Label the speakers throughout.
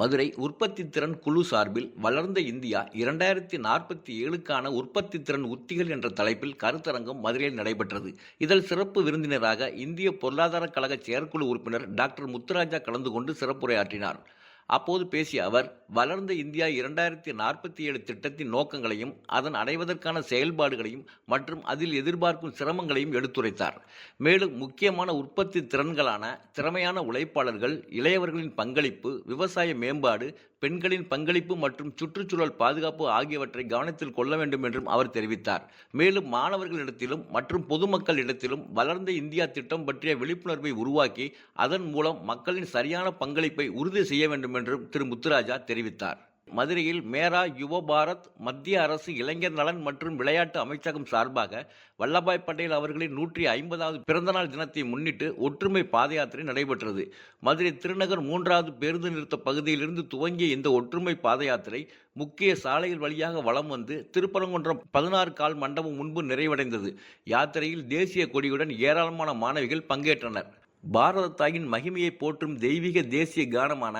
Speaker 1: மதுரை உற்பத்தி திறன் குழு சார்பில் வளர்ந்த இந்தியா இரண்டாயிரத்தி நாற்பத்தி ஏழுக்கான உற்பத்தி திறன் உத்திகள் என்ற தலைப்பில் கருத்தரங்கம் மதுரையில் நடைபெற்றது. இதில் சிறப்பு விருந்தினராக இந்திய பொருளாதார கழக செயற்குழு உறுப்பினர் டாக்டர் முத்துராஜா கலந்து கொண்டு சிறப்புரையாற்றினார். அப்போது பேசிய அவர் வளர்ந்த இந்தியா இரண்டாயிரத்தி நாற்பத்தி ஏழு திட்டத்தின் நோக்கங்களையும் அதன் அடைவதற்கான செயல்பாடுகளையும் மற்றும் அதில் எதிர்பார்க்கும் சிரமங்களையும் எடுத்துரைத்தார். மேலும் முக்கியமான உற்பத்தி திறன்களான திறமையான உழைப்பாளர்கள் இளையவர்களின் பங்களிப்பு விவசாய மேம்பாடு பெண்களின் பங்களிப்பு மற்றும் சுற்றுச்சூழல் பாதுகாப்பு ஆகியவற்றை கவனத்தில் கொள்ள வேண்டும் என்றும் அவர் தெரிவித்தார். மேலும் மாணவர்களிடத்திலும் மற்றும் பொதுமக்களிடத்திலும் வளர்ந்த இந்தியா திட்டம் பற்றிய விழிப்புணர்வை உருவாக்கி அதன் மூலம் மக்களின் சரியான பங்களிப்பை உறுதி செய்ய வேண்டும் என்றும் திரு. முத்துராஜா தெரிவித்தார். மதுரையில் மேரா யுவ பாரத் மத்திய அரசு இளைஞர் நலன் மற்றும் விளையாட்டு அமைச்சகம் சார்பாக வல்லபாய் பட்டேல் அவர்களின் நூற்றி ஐம்பதாவது பிறந்தநாள் தினத்தை முன்னிட்டு ஒற்றுமை பாத யாத்திரை நடைபெற்றது. மதுரை திருநகர் மூன்றாவது பேருந்து நிறுத்த பகுதியிலிருந்து துவங்கிய இந்த ஒற்றுமை பாத யாத்திரை முக்கிய சாலைகள் வழியாக வலம் வந்து திருப்பரங்குன்றம் பதினாறு கால் மண்டபம் முன்பு நிறைவடைந்தது. யாத்திரையில் தேசிய கொடியுடன் ஏராளமான மாணவிகள் பங்கேற்றனர். பாரத தாயின் மகிமையை போற்றும் தெய்வீக தேசிய கானமான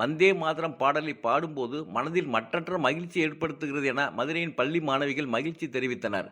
Speaker 1: வந்தே மாதரம் பாடலை பாடும்போது மனதில் மற்றற்ற மகிழ்ச்சி ஏற்படுத்துகிறது என மதுரையின் பள்ளி மாணவிகள் மகிழ்ச்சி தெரிவித்தனர்.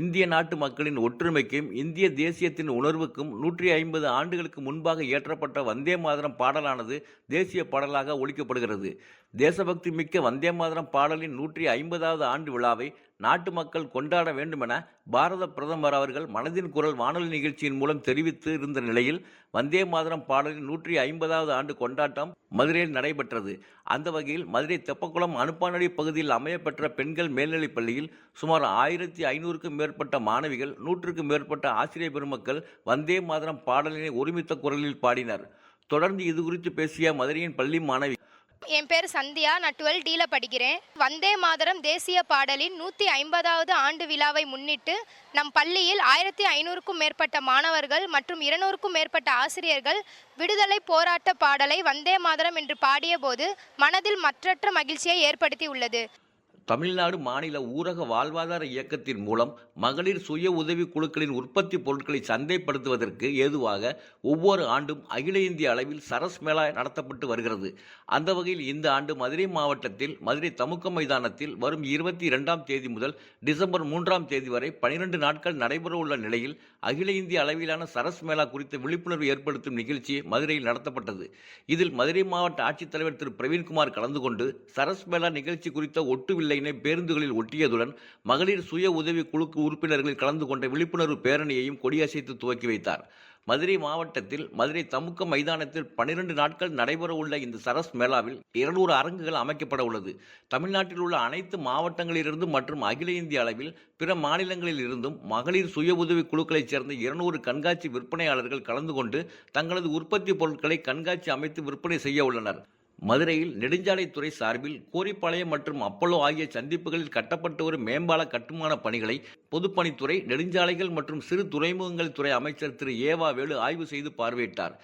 Speaker 1: இந்திய நாட்டு மக்களின் ஒற்றுமைக்கும் இந்திய தேசியத்தின் உணர்வுக்கும் நூற்றி ஐம்பது ஆண்டுகளுக்கு முன்பாக இயற்றப்பட்ட வந்தே மாதரம் பாடலானது தேசிய பாடலாக ஒழிக்கப்படுகிறது. தேசபக்தி மிக்க வந்தே மாதரம் பாடலின் நூற்றி ஐம்பதாவது ஆண்டு விழாவை நாட்டு மக்கள் கொண்டாட வேண்டும் என பாரத பிரதமர் அவர்கள் மனதின் குரல் வானொலி நிகழ்ச்சியின் மூலம் தெரிவித்து இருந்த நிலையில் வந்தே மாதரம் பாடலின் நூற்றி ஐம்பதாவது ஆண்டு கொண்டாட்டம் மதுரையில் நடைபெற்றது. அந்த வகையில் மதுரை தெப்பக்குளம் அனுப்பானடி பகுதியில் அமையப்பெற்ற பெண்கள் மேல்நிலைப் பள்ளியில் சுமார் ஆயிரத்தி ஐநூறுக்கும் மேற்பட்ட மாணவிகள் நூற்றுக்கும் மேற்பட்ட ஆசிரியர் பெருமக்கள் வந்தே மாதரம் பாடலினை ஒருமித்த குரலில் பாடினர். தொடர்ந்து இது குறித்து பேசிய மதுரையின் பள்ளி மாணவி
Speaker 2: என் பேர் சந்தியா. நான் டுவெல் டியில் படிக்கிறேன். வந்தே மாதரம் தேசிய பாடலின் நூற்றி ஐம்பதாவது ஆண்டு விழாவை முன்னிட்டு நம் பள்ளியில் ஆயிரத்தி ஐநூறுக்கும் மேற்பட்ட மாணவர்கள் மற்றும் இருநூறுக்கும் மேற்பட்ட ஆசிரியர்கள் விடுதலை போராட்ட பாடலை வந்தே மாதரம் என்று பாடியபோது மனதில் மற்றற்ற மகிழ்ச்சியை ஏற்படுத்தி உள்ளது
Speaker 1: தமிழ்நாடு மாநில ஊரக வாழ்வாதார இயக்கத்தின் மூலம் மகளிர் சுய உதவி குழுக்களின் உற்பத்தி பொருட்களை சந்தைப்படுத்துவதற்கு ஏதுவாக ஒவ்வொரு ஆண்டும் அகில இந்திய அளவில் சரஸ் மேளா நடத்தப்பட்டு வருகிறது. அந்த வகையில் இந்த ஆண்டு மதுரை மாவட்டத்தில் மதுரை தமுக்க மைதானத்தில் வரும் இருபத்தி இரண்டாம் தேதி முதல் டிசம்பர் மூன்றாம் தேதி வரை பனிரெண்டு நாட்கள் நடைபெறவுள்ள நிலையில் அகில இந்திய அளவிலான சரஸ் மேளா குறித்த விழிப்புணர்வு ஏற்படுத்தும் நிகழ்ச்சி மதுரையில் நடத்தப்பட்டது. இதில் மதுரை மாவட்ட ஆட்சித்தலைவர் திரு. பிரவீன்குமார் கலந்து கொண்டு சரஸ் மேளா நிகழ்ச்சி குறித்த ஒட்டுவில்லை வில்லையினை பேருந்துகளில் ஒட்டியதுடன் மகளிர் சுய உதவி குழுக்கு உறுப்பினர்கள் கலந்து கொண்ட விழிப்புணர்வு பேரணியையும் கொடியசைத்து துவக்கி வைத்தார். மதுரை மாவட்டத்தில் மதுரை தமுக்க மைதானத்தில் பனிரெண்டு நாட்கள் நடைபெறவுள்ள இந்த சரஸ் மேளாவில் இருநூறு அரங்குகள் அமைக்கப்பட உள்ளது. தமிழ்நாட்டில் உள்ள அனைத்து மாவட்டங்களிலிருந்தும் மற்றும் அகில இந்திய அளவில் பிற மாநிலங்களில் இருந்தும் மகளிர் சுய உதவி குழுக்களைச் சேர்ந்த இருநூறு கண்காட்சி விற்பனையாளர்கள் கலந்து கொண்டு தங்களது உற்பத்தி பொருட்களை கண்காட்சி அமைத்து விற்பனை செய்ய உள்ளனர். மதுரையில் நெடுஞ்சாலைத்துறை சார்பில் கோரிப்பாளையம் மற்றும் அப்பல்லோ ஆகிய சந்திப்புகளில் கட்டப்பட்டு வரும் மேம்பால கட்டுமான பணிகளை பொதுப்பணித்துறை நெடுஞ்சாலைகள் மற்றும் சிறு துறைமுகங்கள் துறை அமைச்சர் திரு. ஏவா வேலு ஆய்வு செய்து பார்வையிட்டார்.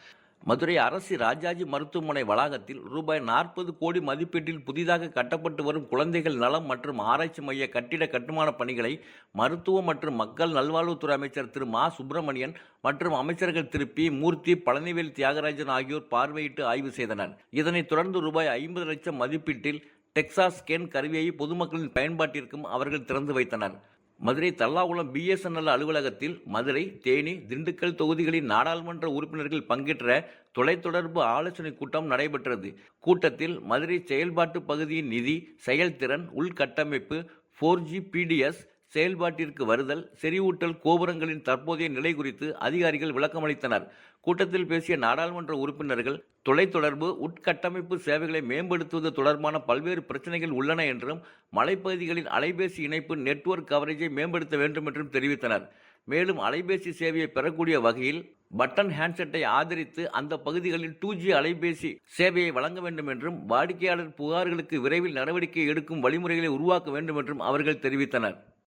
Speaker 1: மதுரை அரசு ராஜாஜி மருத்துவமனை வளாகத்தில் ரூபாய் நாற்பது கோடி மதிப்பீட்டில் புதிதாக கட்டப்பட்டு வரும் குழந்தைகள் நலம் மற்றும் ஆராய்ச்சி மைய கட்டிட கட்டுமான பணிகளை மருத்துவ மற்றும் மக்கள் நல்வாழ்வுத்துறை அமைச்சர் திரு மா சுப்பிரமணியன் மற்றும் அமைச்சர்கள் திரு பி மூர்த்தி பழனிவேல் தியாகராஜன் ஆகியோர் பார்வையிட்டு ஆய்வு செய்தனர். இதனைத் தொடர்ந்து ரூபாய் ஐம்பது லட்சம் மதிப்பீட்டில் டெக்சாஸ் ஸ்கேன் கருவியை பொதுமக்களின் பயன்பாட்டிற்கும் அவர்கள் திறந்து வைத்தனர். மதுரை தல்லாகுளம் பிஎஸ்என்எல் அலுவலகத்தில் மதுரை தேனி திண்டுக்கல் தொகுதிகளின் நாடாளுமன்ற உறுப்பினர்கள் பங்கேற்ற தொலைத்தொடர்பு ஆலோசனை கூட்டம் நடைபெற்றது. கூட்டத்தில் மதுரை செயல்பாட்டு பகுதியின் நிதி செயல்திறன் உள்கட்டமைப்பு ஃபோர் ஜி பிடிஎஸ் செயல்பாட்டிற்கு வருதல் செறிவூட்டல் கோபுரங்களின் தற்போதைய நிலை குறித்து அதிகாரிகள் விளக்கமளித்தனர். கூட்டத்தில் பேசிய நாடாளுமன்ற உறுப்பினர்கள் தொலைத்தொடர்பு உட்கட்டமைப்பு சேவைகளை மேம்படுத்துவது தொடர்பான பல்வேறு பிரச்சனைகள் உள்ளன என்றும் மலைப்பகுதிகளின் அலைபேசி இணைப்பு நெட்வொர்க் கவரேஜை மேம்படுத்த வேண்டும் என்றும் தெரிவித்தனர். மேலும் அலைபேசி சேவையை பெறக்கூடிய வகையில் பட்டன் ஹேண்ட்செட்டை ஆதரித்து அந்த பகுதிகளில் டூ ஜி அலைபேசி சேவையை வழங்க வேண்டும் என்றும் வாடிக்கையாளர் புகார்களுக்கு விரைவில் நடவடிக்கை எடுக்கும் வழிமுறைகளை உருவாக்க வேண்டும் என்றும் அவர்கள் தெரிவித்தனர்.